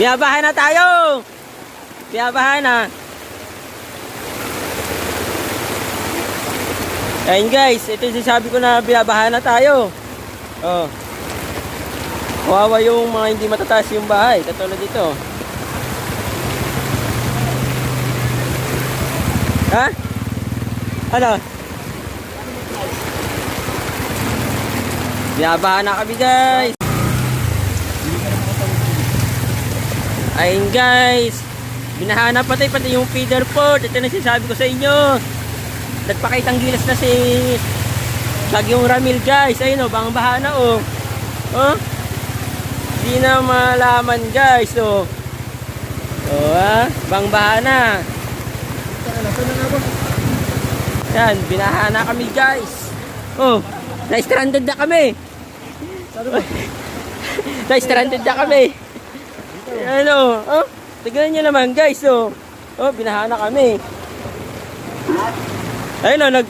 Binabahan na tayo! Binabahan na. Ayun guys, ito yung sinasabi ko na binabahan na tayo. Oh. Kawawa yung mga hindi matataas yung bahay, katulad dito. Ha? Ano? Binabahan na kami guys. Ayun guys. Binahanap pati pati yung feeder port. Ito na sinasabi ko sa inyo. Nagpakitang gilas na si Bagyong Ramil guys. Ayun o, bang bahana o. Oh. Di na malaman guys o. Oh, ah, bang bahana. Yan, binahana kami guys. Oh, na-stranded na kami. na-stranded na kami. Ano, oh, tignan nyo naman guys, oh. Oh, binahana kami. Ayun oh, nag,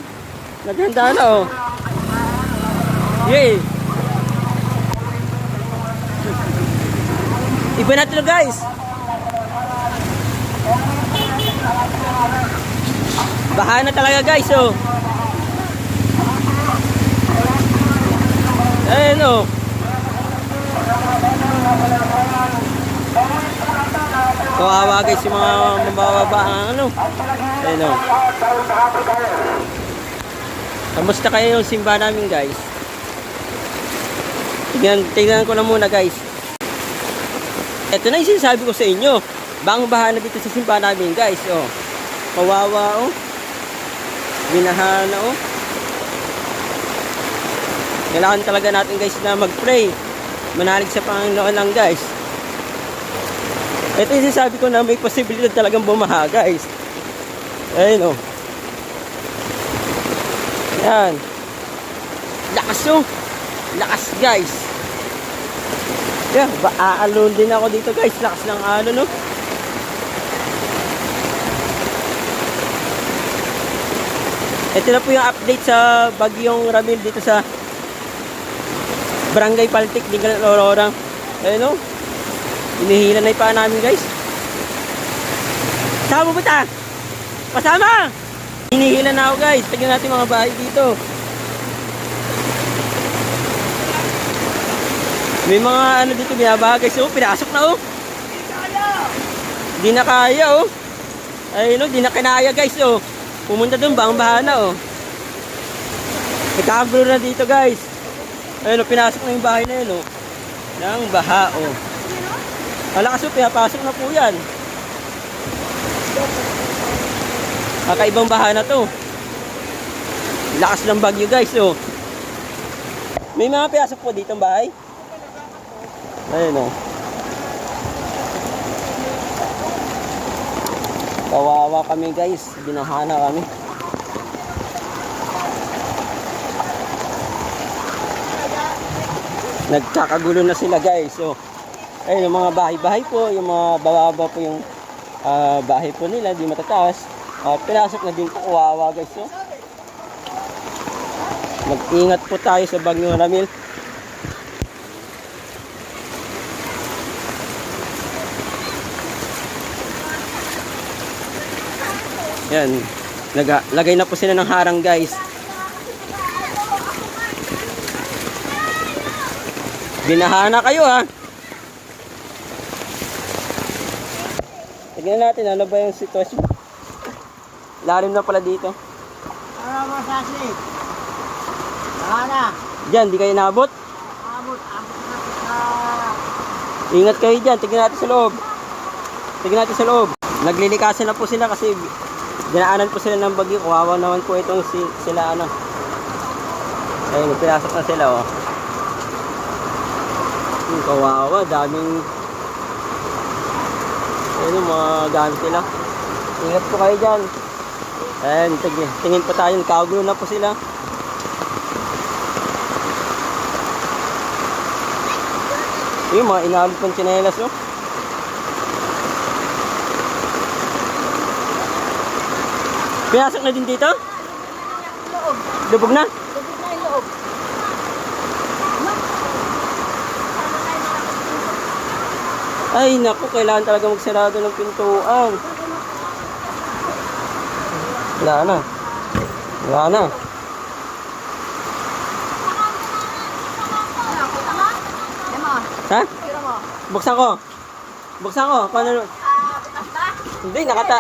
naghanda na, oh. Yay. Iba natin to guys. Bahana talaga guys, oh. Ayun, oh. Kawawa guys yung mga mabababa ang ano. Ayun, oh. Kamusta kayo yung simba namin guys? Tignan, tignan ko na muna guys. Ito na yung sinasabi ko sa inyo. Bang bahana dito sa simba namin guys. Oh. Kawawa oh. Binahana oh. Kailangan talaga natin guys na mag-pray. Manalig sa Panginoon lang guys. Ito yung sinasabi ko na may posibilidad talagang bumaha guys. Ayun oh. Yan. Lakas oh. Lakas guys. Ba aalon din ako dito guys. Lakas ng alon no. Ito na po yung update sa Bagyong Ramil dito sa Barangay Paltik, Dingal, Aurora. Ayun o. Inihila na yung namin guys. Sama ba ta? Pasama! Hinihila na ako guys. Tignan natin mga bahay dito. May mga ano dito binabaha guys. Oh, pinasok na oh. Di na kaya oh. Ayun oh, di na kinaya guys oh. Pumunta dun, bang bahana oh. Nagkakagulo na dito guys. Ayun oh, pinasok na yung bahay na yun oh. Nang baha oh. Malakas oh, pinapasok na po yan. Kakaibang baha na to. Lakas ng bagyo guys oh. May mga pinasok po dito ang bahay. Ayun oh. Kawawa kami guys, binahana kami. Nagkakagulo na sila guys. So, ayun yung mga bahay-bahay po, yung mga bababa po yung ah, bahay po nila, di matataas. At pinasok na din po kawawa guys. So, mag-ingat po tayo sa Bagyong Ramil. Yan. Naga, lagay na po sila ng harang guys. Binahana kayo ha. Tignan natin ano ba yung sitwasyon. Lalim na pala dito. Ano mo sasi? Ana, Diyan, di kayo nabot. abot, abot na sa... Ingat kayo dyan. Tignan natin sa loob. Tignan natin sa loob. Naglilikasan na po sila kasi dinaanan po sila ng bagyo. Kawawa naman po itong si, sila ano. Ayun, pinasok na sila oh. Yung kawawa, daming ayun mga gamit nila. Ingat po kayo dyan. Ayan, tingin, tingin po tayo. Kagulo na po sila. Yung mga inalot pang tsinelas oh. Pinasok na din dito? Lubog na? lubog na yung loob. Ay, naku, kailangan talaga magsarado ng pintuan. Wala na. Wala na. Ha? Buksan ko. Buksan ko. Paano? Hindi, nakata.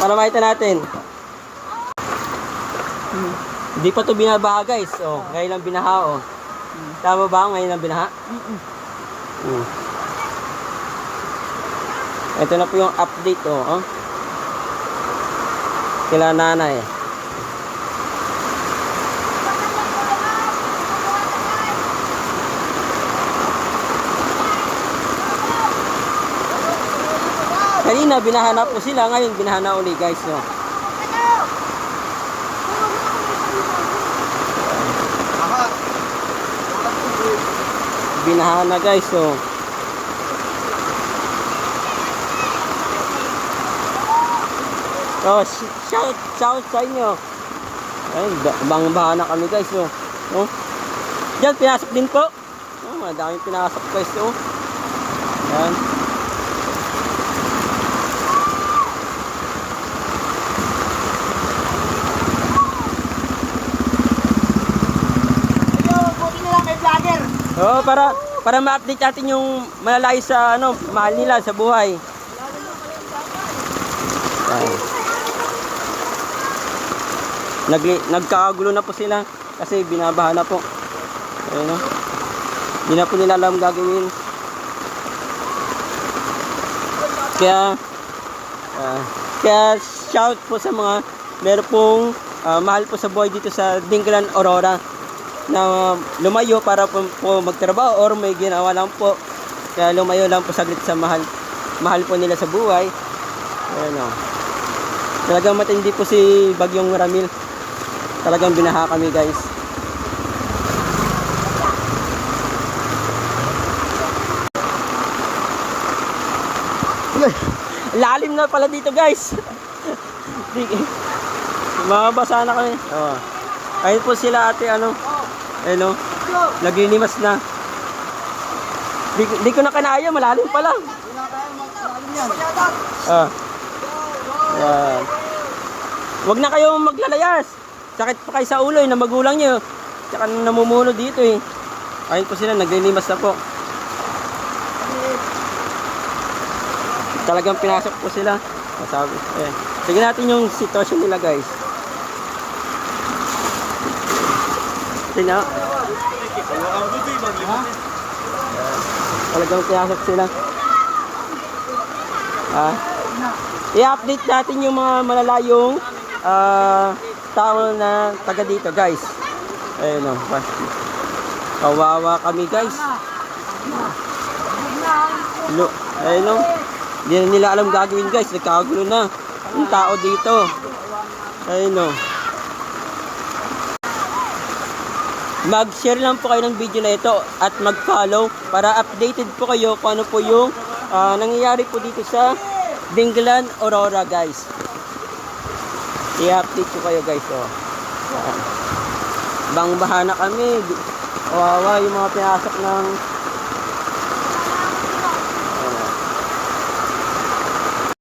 Para makita natin. Hindi pa to binabaha guys. Oh, ngayon lang binaha oh. Tama ba ngayon lang binaha? Mm. Ito na po yung update oh. oh. Kila nanay. Kanina binahanap po sila, ngayon binahana uli guys no. Binahana guys so. Oh, sh- shout, shout sa inyo. Ay, bang bahana kami guys no. No? Diyan, pinasok din po. Oh, madaming pinasok guys no. Yan. Ayun, buti nila may Oo, para para ma-update natin yung malalayo sa ano, mahal nila sa buhay. Nag nagkakagulo na po sila kasi binabaha na po. Ayun no. Hindi na po nila alam gagawin. Kaya ah, kaya shout po sa mga meron pong ah, mahal po sa buhay dito sa Dinggalan Aurora na lumayo para po, po magtrabaho or may ginawa lang po. Kaya lumayo lang po saglit sa mahal mahal po nila sa buhay. Ayun o. Talagang matindi po si Bagyong Ramil. Talagang binaha kami guys. Lalim na pala dito guys. Mabasa na kami. Oh. Ayun po sila ate ano. Ayun oh. Naglilimas na. Di, di ko na kanaya, malalim pa lang. Ah. Yan. Huwag na kayong maglalayas. Sakit pa kayo sa ulo eh, na magulang nyo. Tsaka namumuno dito eh. Ayun po sila, naglilimas na po. Talagang pinasok po sila. Masabi. Eh. Tignan natin yung sitwasyon nila guys. Tingnan. Talagang pinasok sila. Ah. I-update natin yung mga malalayong ah, tao na taga dito, guys. Ayun o. Kawawa kami, guys. Lo, ayun o. Hindi na nila alam gagawin, guys. Nagkakagulo na. Yung tao dito. Ayun o. Mag-share lang po kayo ng video na ito at mag-follow para updated po kayo kung ano po yung ah, nangyayari po dito sa Dinggalan, Aurora, guys. I-update kayo, guys. Oh. Bang bahana kami. Kawawa yung mga pinasok ng